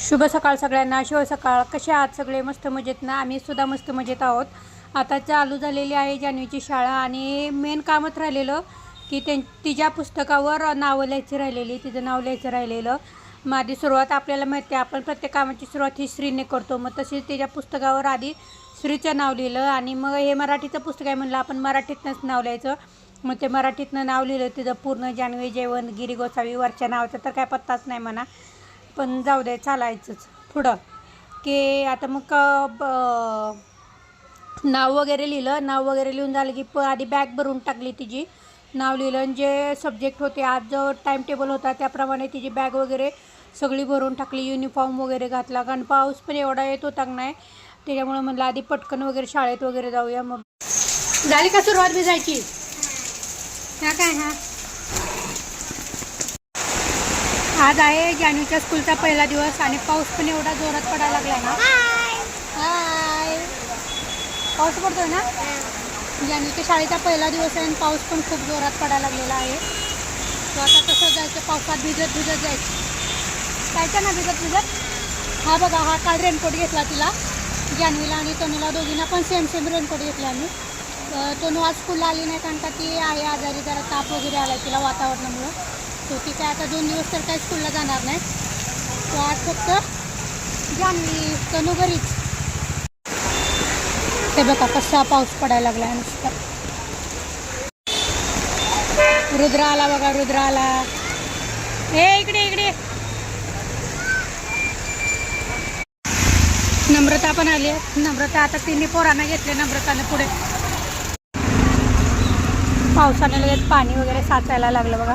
शुभ सकाळ सगळ्यांना शिव सकाळ. कसे आहात सगळे? मस्त मजेत ना? आम्ही सुद्धा मस्त मजेत आहोत. आता चालू झालेली आहे जान्हवीची शाळा आणि मेन कामच राहिलेलं की त्यां तिच्या पुस्तकावर नावं लिहायची राहिलेली तिचं नाव लिहायचं राहिलेलं. माझी सुरुवात आपल्याला माहिती आहे आपण प्रत्येक कामाची सुरुवात ही श्रीने करतो. मग तशीच तिच्या पुस्तकावर आधी श्रीचं नाव लिहिलं आणि मग हे मराठीचं पुस्तक आहे म्हणलं आपण मराठीतनंच नाव लिहायचं. मग ते मराठीतनं नाव लिहिलं तिचं पूर्ण जान्हवी जेवण गिरी गोसावी वरच्या नावाचं तर काय पत्ताच नाही म्हणा. पण जाऊ दे चालायचंच. पुढं. की आता मग ब- नाव वगैरे लिहिलं. नाव वगैरे लिहून झालं की प आधी बॅग भरून टाकली तिची. नाव लिहिलं आणि जे सब्जेक्ट होते आज जो टाईम टेबल होता त्याप्रमाणे तिची बॅग वगैरे सगळी भरून टाकली. युनिफॉर्म वगैरे घातला. कारण पाऊस पण एवढा येत होता नाही त्याच्यामुळे म्हणलं आधी पटकन वगैरे शाळेत वगैरे जाऊया. मग झाली का सुरुवात जायची हां काय हां आज आहे जान्हवीच्या स्कूलचा पहिला दिवस आणि पाऊस पण एवढा जोरात पडायला लागला ना. हाय पाऊस पडतोय ना? जान्हवीच्या शाळेचा पहिला दिवस आहे आणि पाऊस पण खूप जोरात पडायला लागलेला आहे. तो आता कसं जायचं पावसात भिजत भिजत जायचं. जायचं ना भिजत भिजत? हा बघा हा काल रेनकोट घेतला तिला. जान्हवीला आणि तनूला दोघींना पण सेम सेम रेनकोट घेतला आम्ही. तनू आज स्कूलला आली नाही कारण का ती आहे आजारी जरा ताप वगैरे आला तिला वातावरणामुळं. तो काय आता दोन दिवस तर काही स्कूलला जाणार नाही. तर आज फक्त जान्हवी कनु घरीच ते बघा कसा पाऊस पडायला लागला नुसता. रुद्र आला बघा रुद्र आला. हे इकडे इकडे. नम्रता पण आली आहे. नम्रता आता तिन्ही पोरांना घेतले नम्रताने पुढे. पावसाने लगेच पाणी वगैरे साचायला लागलं बघा.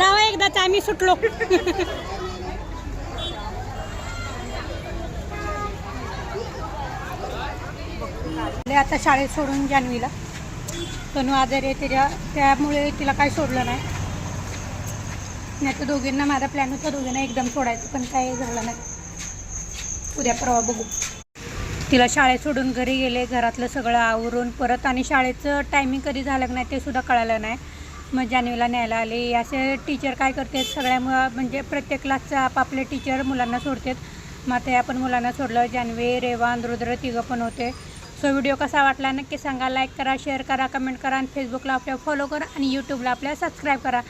जावं एकदाच आम्ही सुटलो. आता शाळेत सोडून जान्हवीला. तनू आजारी आहे तिच्या त्यामुळे तिला काही सोडलं नाही. नाही तर दोघींना माझा प्लॅन होता दोघींना एकदम सोडायचं पण काही झालं नाही. उद्या परवा बघू. तिला शाळेत सोडून घरी गेले घरातलं सगळं आवरून परत आणि शाळेचं टायमिंग कधी झालं नाही ते सुद्धा कळालं नाही. मग जान्हवीला न्यायला आले. असे टीचर काय करतात? सगळ्या म्हणजे प्रत्येक क्लासचं आपापले टीचर मुलांना सोडतात. मग ते आपण मुलांना सोडलं. जान्हवी रेवान रुद्र तिघं पण होते. सो व्हिडिओ कसा वाटला? नक्की सांगा. लाईक करा शेअर करा कमेंट करा आणि फेसबुकला आपल्या फॉलो करा आणि यूट्यूबला आपल्या सबस्क्राईब करा.